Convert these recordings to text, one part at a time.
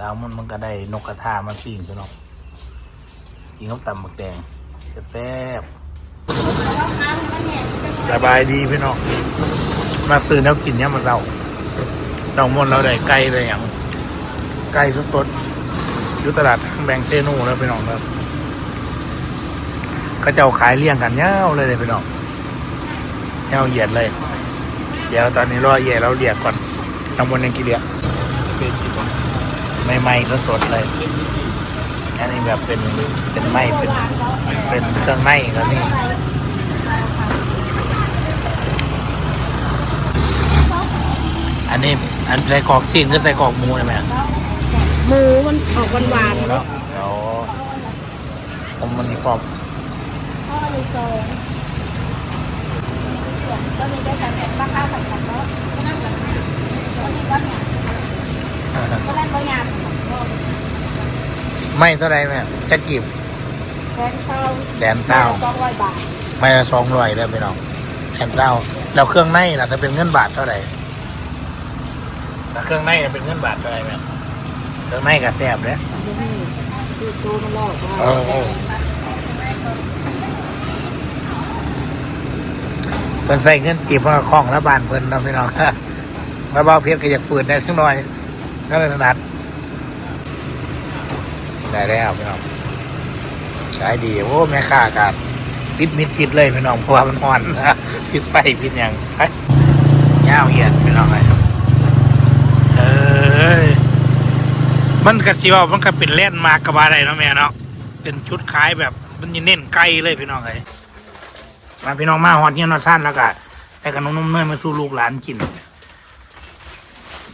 ดาวมันมันก็ได้นกกระทามาปิ้งพี่น้องกินกับตำหมึกแดงแซ่บสบายดีพี่น้องมาซื้อแนวกินเนี่ยมันเราน้องมนต์เราได้ไก่เลยอย่างไก่สดๆอยู่ตลาดแบงเตนูแล้วพี่น้องครับก็จะเอาขายเลี้ยงกันเงาวเลยเลยพี่น้องเงาวเหยียดเลย เดี๋ยวตอนนี้รอเหยียดเราเรียกก่อนน้องมนต์ยังกี่เรียก ไม่ไหม้สดๆเลย อันนี้แบบเป็นเป็นไหม้เป็นเป็นเครื่องไหม้ครับนี่อันนี้อันใส่กรอกซีนก็ใส่กรอกหมูใช่ไหมหมูมันออกหวานๆแล้เนาะวเดี๋ยวผมมันนี่กรอบพ่อเลยซองก็มีได้แต่แบบราคาสังกัดเนาะก็นั่งแบบนี้ก็มีก็เนี่ย ก็นั่งก็ยามไม่เท่าไรแม่จะกีบแทนเท่าแดนเศร้าสองร้อยบาทไม่ละสองร้อยเลยพี่น้องแดนเศร้าแล้วเครื่องในล่ะจะเป็นเงินบาทเท่าไหร่แล้วเครื่องในน่ะเป็นเงินบาทเท่าไหร่แม่เครื่องในกับแซ่บเลยนี่คือตัวมันหลอกเออเออเพิ่นใส่เงินจีบมาคล้องแล้วบานเพิ่นเนาะพี่น้องแล้วเบาเพชรก็อยากฝืนได้ทั้งน้อย ก็เลยถนัดได้แล้วพี่น้องขายดีโอ้แม่ค้ากันปิดมิดทิดเลยพี่น้องเพราะว่ามันห่อนปิดไปปิดยังไปยาวเหยียดพี่น้องเลยเอ้ยมันกระสิว่ามันก็เป็นเล่นมากกับอะไรเนาะแม่เนาะเป็นชุดขายแบบมันจะเน้นไกลเลยพี่น้องเลยมาพี่น้องมาฮอดเนี่ยนอสั้นแล้วก็แต่ขนมนมเนยมาสู่ลูกหลานกิน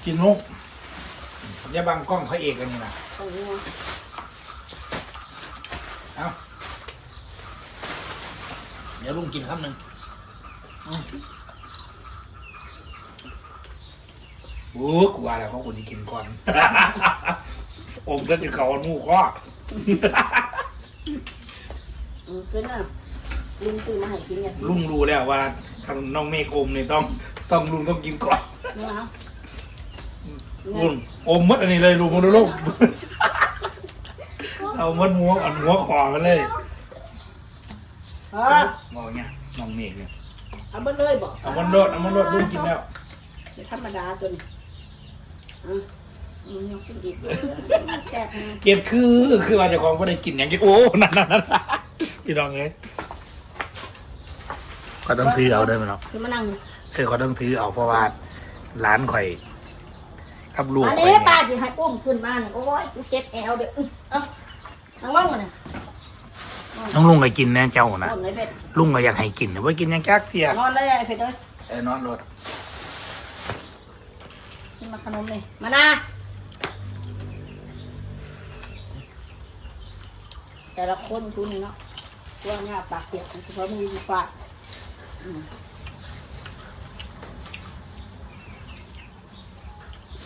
กินนุก อย่าบังกล้องพระเอกกันนี่นะเอาเดี๋ยวลุงกินคำหนึ่งอืมโอ้กลัวแล้วเขาควรจะกินก่อนอมก็จะเขาหมูข้ออืมคือน่ะลุงซื้อมาให้กินเนี่ยลุงรู้แล้วว่าทางน้องเมฆอมนี่ต้อง ต้องลุงต้องกินก่อนนี่เอา ลุงอมหมดอันนี้เลยลุงมาดูลูกเอาหมดหัวอ่อนหัวคอมันเลยเออมองเนี่ยน้องเมฆเนี่ยเอาไปเลยบอกเอามันโดดเอามันโดดลุงกินแล้วไม่ธรรมดาตัวนี้อืมอืมยังกินอีกแซ่บนะเกลียดคือคือว่าเจ้าของไม่ได้กินอย่างที่โอ้นั่นนั่นนั่นพี่น้องเอ้ยก็ต้องถือเอาด้วยมั้ยเนาะคือมานั่ง คือเขาต้องถือเอาเพราะว่าร้านข่อย กับลูกอันข่อยนี้เนี่ยป้าจะให้อุ้มขึ้นมาเนี่ยโอ้ยกูเจ็บแอวเดี๋ยวอื้อเอ้านั่งลงมาเนี่ยน้องลุงก็กินแน่เจ้านะนอนเลยเป็ดลุงก็อยากให้กินแต่ว่ากินอยังจักเทียนอนเลยไอ้เป็ดเลยเออนอนรถนี่มาขนมนี่มานาแต่ละคนคุณเนาะตัวเนี่ยปากเสียบเฉพาะมือปากอืม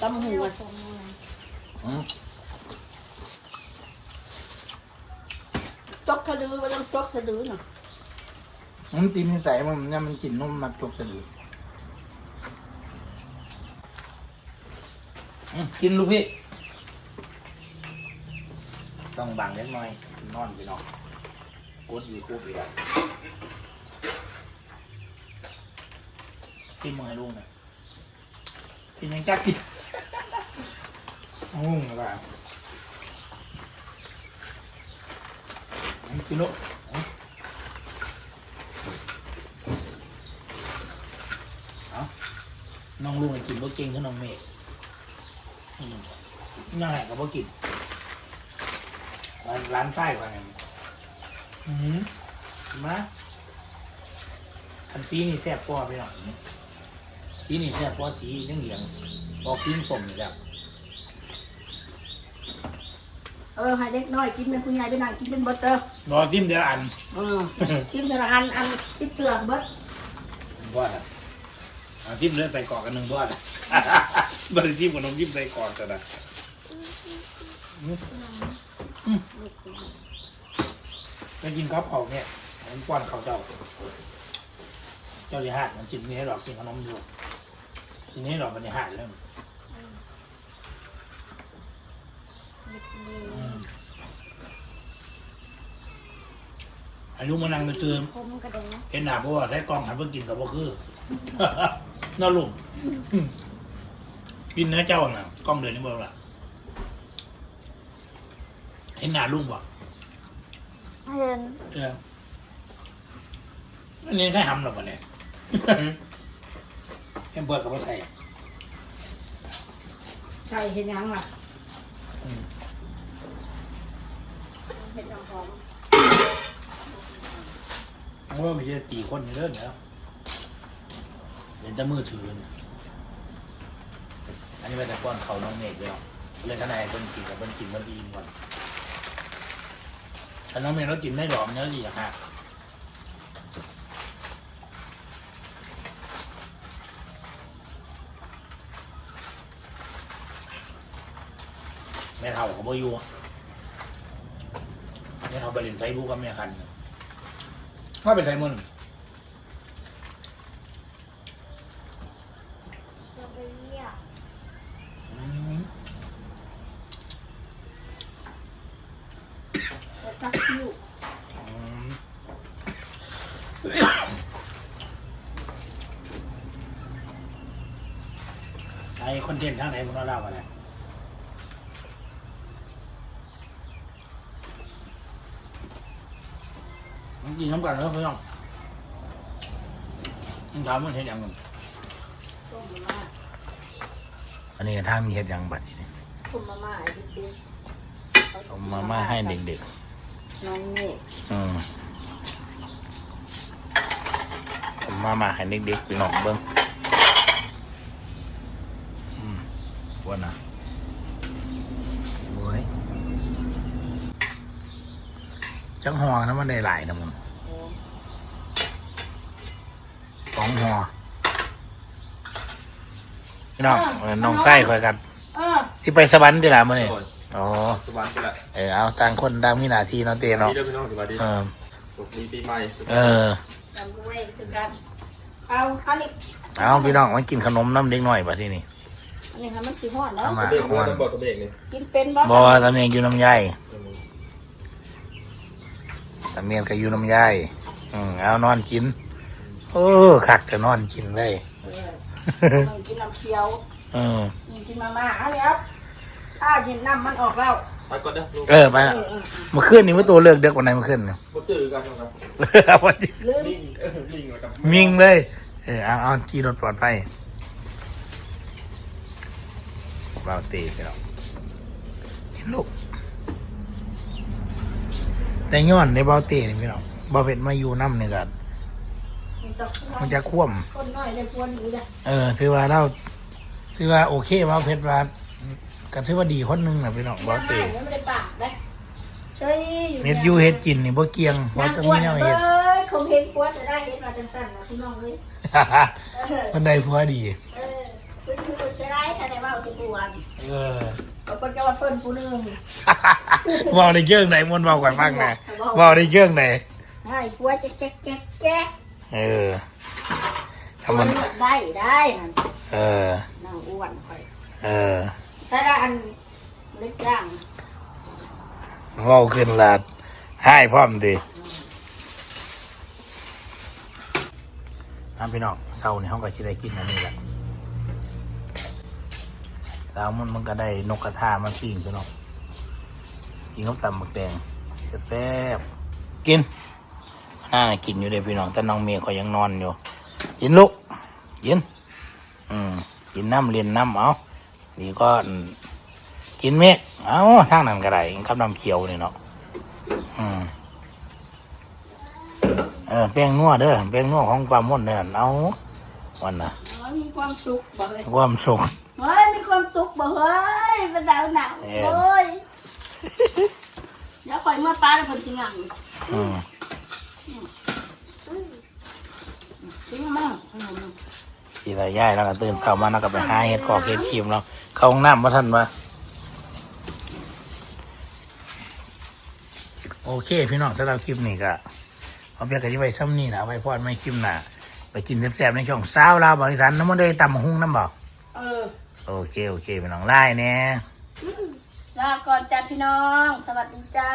ตำหัวอืมจกสะดือไปต้องจกสะดือเนาะมันตีนิสัยมันเนี่ยมันกินนมมักจกสะดืออืมกินลูกพี่ ต้องบังเล็กน้อย นอนไปนอนกดอยู่คู่ไปแล้วกินมือให้ลุงหน่อยกินยังจักกิน งงอะไรกินลูกน้องลุงกินบ่เก่งคือน้องเมฆอืมยังไงก็บ่กินร้านร้านใต้กว่าไงอืมมาอันสีนี่แซ่บกว่าไปหน่อยสีนี่แซ่บกว่าสีเหลืองเหลืองๆออกสีส้มนี่แหละ เออให้เด็กน้อยกินเป็นผู้ใหญ่ไปนั่งกินเป็นเบอร์เตอร์รอจิ้มเดี๋ยวอันเออชิมแต่ละอันอันชิมเปลือกเบิดบ่อะเอาจิ้มเลือดใส่กรอกกันหนึ่งบ่อะบริจิ้มกับน้องจิ้มใส่กรอกกันนะจะกินข้าวเผาเนี่ยมันป้อนข้าวเจ้า เจ้าที่หาดมันจินนี้หรอกกินขนมอยู่ทีนี้หรอกมันจะหาดแล้ว อายุมานั่งไปซื้อคมกระเด็นนะเห็นหน้าเพราะว่าได้กล้องหันเพิ่งกินกับบ่คือ น่าลุงกินเนื้อเจ้าน่ะกล้องเดินนี่บ่ล่ะเห็นหน้าลุงบ่เห็นเอออันนี้แค่หำหรอกวะเนี่ยแค่เบิดกับว่าใส่ใช่เห็นยังล่ะอืมเห็นยังพร้อม เพราะว่ามันจะตีคนอยู่เรื่อยแล้วเห็นแต่มือถือเนี่ยอันนี้เป็นแต่ก้อนเขาน้องเมฆเลยหรอเลยขนาดเป็นกินกับเป็นกินมันอีกก่อนถ้าน้องเมฆเรากินได้หรอมเนื้อดีอะฮะแม่เท่ากับโบอยูแม่เท่าไปเล่นไซบูกับแม่คันน่ะว่าเป็นไซมุนเราไปเรียกอืมไปซักคิ้วอืมไอคอนเทนต์ทางไหนมึงเล่าอะไร กินน้ำกันแล้วพี่น้องมึงถามมันเห็นยังมึงต้มมาม่าอันนี้ทางมีเห็ดยังบัดนี้ต้มมาม่าไอ้เด็กๆเอามาม่าให้เด็กน้องเมฆๆอืมเอามาม่าให้เด็กๆพี่น้องเบิ้งอืมว่านะโอ้ยจังหอนะมันได้หลายนะมึง โอ้สองหอพี่น้องเออน้องไส้คอยกันเออสิไปสวรรค์ดีละมื่อนี่โอ้ยอ๋อสวัสดีละเออเอาต่างคนต่างมีหน้าที่เนาะเต้เนาะดีเด้อพี่น้องสวัสดีเออสวัสดีปีใหม่เออ จำด้วยถึงกันเอาอันนี้เอาพี่น้องมากินขนมน้ำเด็กหน่อยป่ะที่นี่ อันนี้ค่ะมันสีหอดแล้วเอามา เบรกเมื่อต้องบอกตัวเบรกนี่กินเป็นบ่บอตะเมียงอยู่น้ำใยตะเมียงก็อยู่น้ำใยอืมเอานอนกินเออคักจะนอนกินเลยเออมันกินน้ำเคี้ยวเออมันกินมาม่าเอาเลยครับถ้าเย็นน้ำมันออกแล้วไปก่อนเด้อลูกเออไปละเมื่อคืนนี่เมื่อตัวเลิกเด็กวันไหนเมื่อคืนเนี่ยบ่จือกันครับเอาวันที่ลืมนิ่งเออนิ่งเลยครับมิงเลยเออเอาเอาขี่รถปลอดภัยเบาตีไปแล้วเห็นลูกได้ย้อนในเบาตีนี่พี่น้องเบาเป็นมาอยู่น้ำเนี่ยกัน มันจะมันจะคว่ำคนน้อยเลยควรอยู่เลยเออถือว่าเราถือว่าโอเคว่าเพชรว่าก็ถือว่าดีคนหนึงนะพี่น้องบอน้ำเตไม่ไม่ได้ปากนะเฮ้ยเฮ็ดอยูเฮ็ดกินนี่บ่เกียงเพราะนางจะอ้วมีนแนวเอ้เฮ็ดยคงเห็นปวดจะได้เห็นมาสั้นๆนะพี่น้องเลยเออคนใดผัวดี เออคุณคุณจะได้ถ้าได้ว่าสิบวันเออ เอาคนจะว่าเพิ่นผู้หนึง เว้าในเรื่องไหนมันเว้ากันบ้างนะเว้าในเรื่องไหน ให้ปวดจะแจ๊กแจ๊กแจ๊ก เออปถ้าวมัดนได้ได้นั่นเออนางอ้วนค่อยเออถ้าได้อันเล็กย่างเว้าขึ้นลาดให้พร้อมติอะพี่น้องเช้านี่เฮาก็สิได้กินอันนี้แหละแล้วมันมันก็ได้นกกระทามาปิ้งพี่น้องกินข้าวตำหมึกแดงแซ่บๆกิน น่ากินอยู่เลยพี่น้องแต่น้องเมียเขายังนอนอยู่กินลูกกิน อืมกินน้ำเรียนน้ำเอานี่ก็อืมกินเมฆเอาทางนั้นก็ได้กินกับน้ำเขียวนี่เนาะอืมเออแป้งนัวเด้อแป้งนัวของปลาม่อนเนี่ยเอาวันน่ะอ๋อมีความสุขบ่เฮ้ยความสุขเฮ้ยมีความสุขบ่เฮ้ยเป็นดาวหนักเออเฮ้ยเดี๋ยวคอยเมื่อป้าแล้วเพิ่นสิงังอืม สิมั่งอืมทีละย่ายแล้วก็ตื่นเช้ามาแล้วก็ไปหาเห็ดกอกเห็ดครีมแล้วเข้าห้องน้ำมาทันวะโอเค พี่น้องสำหรับคลิปนี้ก็เอาเบียร์กันที่ไว้ซ้ำนี่นะเอาไว้พอดไม่คลิปหน้าไปกินแซ่บๆในช่องสาวลาวบริษัทน้ำมันได้ตำหุ้งน้ำบ่เออโอเคโอเคพี่น้องไล่เนี่ยลาก่อนจ้าพี่น้อง สวัสดีจ้า